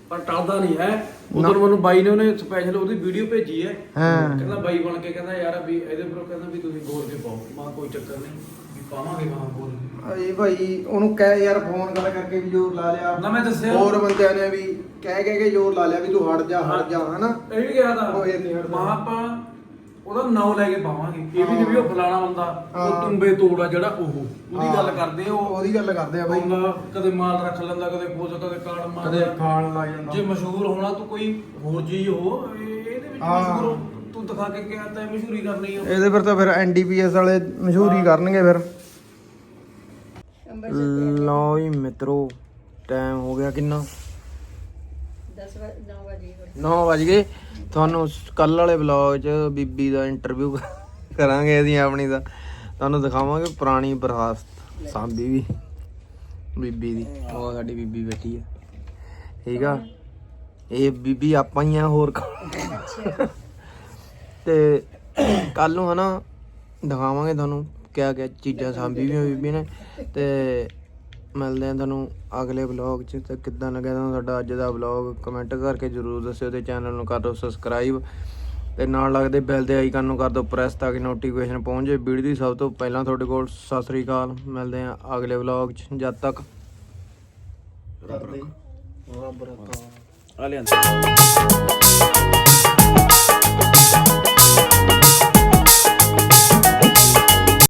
ਪਰ ਟਲਦਾ ਨਹੀਂ ਹੈ। ਉਦੋਂ ਮੈਨੂੰ ਬਾਈ ਨੇ ਉਹਨੇ ਸਪੈਸ਼ਲ ਉਹਦੀ ਵੀਡੀਓ ਭੇਜੀ ਹੈ। ਕਹਿੰਦਾ ਬਾਈ ਬਣ ਕੇ ਕਹਿੰਦਾ ਯਾਰ ਵੀ ਇਹਦੇ ਪਰ ਕਹਿੰਦਾ ਵੀ ਤੁਸੀਂ ਬੋਲ ਕੇ ਪਾਓ। ਮਾਂ ਕੋਈ ਚੱਕਰ ਨਹੀਂ ਵੀ ਪਾਵਾਂਗੇ ਮਾਂ ਬੋਲ। ਇਹ ਭਾਈ ਉਹਨੂੰ ਕਹਿ ਯਾਰ ਫੋਨ ਕਰ ਕਰਕੇ ਵੀ ਜ਼ੋਰ ਲਾ ਲਿਆ। ਨਾ ਮੈਂ ਦੱਸਿਆ। ਹੋਰ ਬੰਦਿਆਂ ਨੇ ਵੀ ਕਹਿ ਕਹਿ ਕੇ ਜ਼ੋਰ ਲਾ ਲਿਆ ਵੀ ਤੂੰ ਹਟ ਜਾ ਹਟ ਜਾ ਹਨਾ? ਇਹ ਵੀ ਕਿਹਾ ਤਾਂ। ਉਹ ਇਹ ਨਹੀਂ ਹਟਦਾ। ਮਾਂ ਆਪਾਂ ਉਹਦਾ ਨਾਮ ਲੈ ਕੇ ਪਾਵਾਂਗੇ। ਇਹ ਵੀ ਨਹੀਂ ਵੀ ਉਹ ਫਲਾਣਾ ਬੰਦਾ। ਉਹ ਤੁੰਬੇ ਤੋੜਾ ਜਿਹੜਾ ਉਹ। ਉਹਦੀ ਗੱਲ ਕਰਦੇ ਆ ਉਹ। ਉਹਦੀ ਗੱਲ ਕਰਦੇ ਆ ਬਾਈ। ਬੰਦਾ ਕਦੇ ਮਾਲ ਰੱਖ ਲੈਂਦਾ ਕਦੇ ਪੋਜ ਕਦੇ ਮਾਰ ਕਦੇ ਖਾਣ ਲੱਗ ਜਾਂਦਾ। ਜੇ ਮਸ਼ਹੂਰ ਹੋਣਾ ਤੂੰ ਕੋਈ ਹੋਰ ਚੀਜ਼ ਹੋ ਇਹ- ਇਹਦੇ ਵਿੱਚ ਹਾਂ। ਮਸ਼ਹੂਰ ਹੋ, ਤੂੰ ਦਿਖਾ ਕੇ ਕਿਹਾ ਤਾਂ ਮਸ਼ਹੂਰੀ ਕਰਨੀ ਆ। ਇਹਦੇ ਫਿਰ ਤਾਂ ਫਿਰ ਐਨਡੀਪੀਐਸ ਵਾਲੇ ਮਸ਼ਹੂਰੀ ਕਰਨਗੇ ਫਿਰ। ਲਓ ਜੀ ਮਿੱਤਰੋ ਟਾਈਮ ਹੋ ਗਿਆ ਕਿੰਨਾ? 10 9 ਵਜੇ 9 ਵਜ ਗਏ। ਤੁਹਾਨੂੰ ਕੱਲ ਵਾਲੇ ਵਲੌਗ 'ਚ ਬੀਬੀ ਦਾ ਇੰਟਰਵਿਊ ਕਰਾਂਗੇ ਅਸੀਂ, ਆਪਣੀ ਦਾ। ਤੁਹਾਨੂੰ ਦਿਖਾਵਾਂਗੇ ਪੁਰਾਣੀ ਵਿਰਾਸਤ ਸਾਂਭੀ ਵੀ। ਬੀਬੀ ਦੀ, ਉਹ ਸਾਡੀ ਬੀਬੀ ਬੈਠੀ ਆ। ਠੀਕ ਆ? ਇਹ ਬੀਬੀ ਆਪਾਂ ਹੀ ਆ, ਹੋਰ ਕੌਣ? ਤੇ ਕੱਲ ਨੂੰ ਹਨਾ, ਦਿਖਾਵਾਂਗੇ ਤੁਹਾਨੂੰ ਕਿਆ ਕਿਆ ਚੀਜ਼ਾਂ ਸਾਂਭੀ ਵੀ ਬੀਬੀ ਨੇ। ਤੇ ਮਿਲਦੇ ਆ ਤੁਹਾਨੂੰ ਅਗਲੇ ਵਲੌਗ 'ਚ। ਤੇ ਕਿੱਦਾਂ ਲੱਗਿਆ ਤੁਹਾਨੂੰ ਸਾਡਾ ਅੱਜ ਦਾ ਵਲੌਗ ਕਮੈਂਟ ਕਰਕੇ ਜਰੂਰ ਦੱਸਿਓ ਤੇ ਚੈਨਲ ਨੂੰ ਕਰ ਦਿਓ ਸਬਸਕ੍ਰਾਈਬ ਤੇ ਨਾਲ ਲੱਗਦੇ ਬੈਲ ਦੇ ਆਈਕਨ ਨੂੰ ਕਰ ਦਿਓ ਪ੍ਰੈਸ ਤਾਂ ਕਿ ਨੋਟੀਫਿਕੇਸ਼ਨ ਪਹੁੰਚ ਜਾਏ। ਵੀਡੀਓ ਦੀ ਸਭ ਤੋਂ ਪਹਿਲਾਂ ਤੁਹਾਡੇ ਕੋਲ ਸਤਿ ਸ੍ਰੀ ਅਕਾਲ। ਮਿਲਦੇ ਆ ਅਗਲੇ ਵਲੌਗ 'ਚ। ਜਦ ਤੱਕ ਆ ਲਿਆਂਦਾ।